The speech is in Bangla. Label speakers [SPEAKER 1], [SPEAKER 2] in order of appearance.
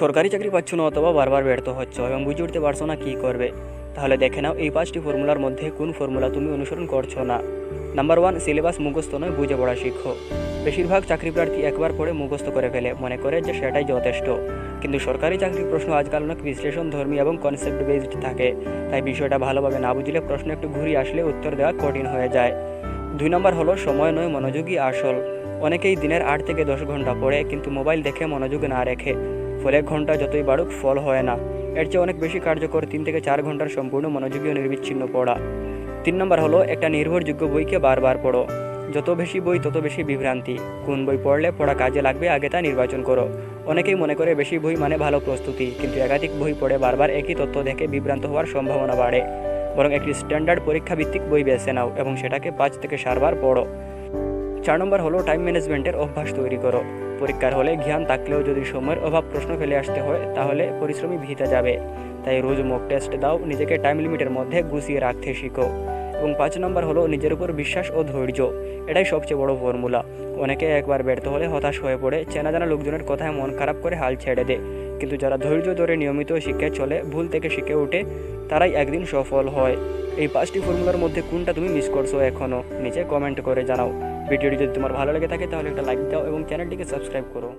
[SPEAKER 1] সরকারি চাকরি পাচ্ছ না অথবা বারবার ব্যর্থ হচ্ছ এবং বুঝে উঠতে পারছ না কী করবে, তাহলে দেখে নাও এই পাঁচটি ফর্মুলার মধ্যে কোন ফর্মুলা তুমি অনুসরণ করছ না। নাম্বার ওয়ান সিলেবাস মুখস্থ নয়, বুঝে পড়া শিখো। বেশিরভাগ চাকরি প্রার্থী একবার পড়ে মুখস্থ করে ফেলে, মনে করে যে সেটাই যথেষ্ট। কিন্তু সরকারি চাকরির প্রশ্ন আজকাল অনেক বিশ্লেষণ ধর্মী এবং কনসেপ্ট বেসড থাকে, তাই বিষয়টা ভালোভাবে না বুঝলে প্রশ্ন একটু ঘুরিয়ে আসলে উত্তর দেওয়া কঠিন হয়ে যায়। দুই নম্বর হলো সময় নয় মনোযোগী আসল। অনেকেই দিনের আট থেকে দশ ঘণ্টা পড়ে, কিন্তু মোবাইল দেখে মনোযোগ না রেখে ফলে ঘণ্টা যতই বাড়ুক, ফল হয় না। এর চেয়ে অনেক বেশি কার্যকর তিন থেকে চার ঘণ্টার সম্পূর্ণ মনোযোগী ও নির্বিচ্ছিন্ন পড়া। তিন নম্বর হলো, একটা নির্ভরযোগ্য বইকে বারবার পড়ো। যত বেশি বই, তত বেশি বিভ্রান্তি। কোন বই পড়লে পড়া কাজে লাগবে, আগে তা নির্বাচন করো। অনেকেই মনে করে বেশি বই মানে ভালো প্রস্তুতি, কিন্তু একাধিক বই পড়ে বারবার একই তথ্য দেখে বিভ্রান্ত হওয়ার সম্ভাবনা বাড়ে। বরং একটি স্ট্যান্ডার্ড পরীক্ষা ভিত্তিক বই বেছে নাও এবং সেটাকে পাঁচ থেকে সাতবার পড়ো। চার নম্বর হলো টাইম ম্যানেজমেন্টের অভ্যাস তৈরি করো। পরীক্ষার হলে জ্ঞান থাকলেও যদি সময়ের অভাব প্রশ্ন ফেলে আসতে হয়, তাহলে পরিশ্রমী ভিতে যাবে। তাই রোজ মক টেস্ট দাও, নিজেকে টাইম লিমিটের মধ্যে গুছিয়ে রাখতে শিখো। এবং পাঁচ নম্বর হলো নিজের উপর বিশ্বাস ও ধৈর্য। এটাই সবচেয়ে বড় ফর্মুলা অনেকে একবার ব্যর্থ হলে হতাশ হয়ে পড়ে, চেনা জানা লোকজনের কথায় মন খারাপ করে হাল ছেড়ে দেয় কিন্তু যারা ধৈর্য ধরে নিয়মিত শিখে চলে, ভুল থেকে শিখে ওঠে তারাই একদিন সফল হয়। এই পাঁচটি ফর্মুলার মধ্যে কোনটা তুমি মিস করছ এখনও নিচে কমেন্ট করে জানাও। ভিডিওটি যদি তোমার ভালো লেগে থাকে তাহলে একটা লাইক দাও এবং চ্যানেলটিকে সাবস্ক্রাইব করো।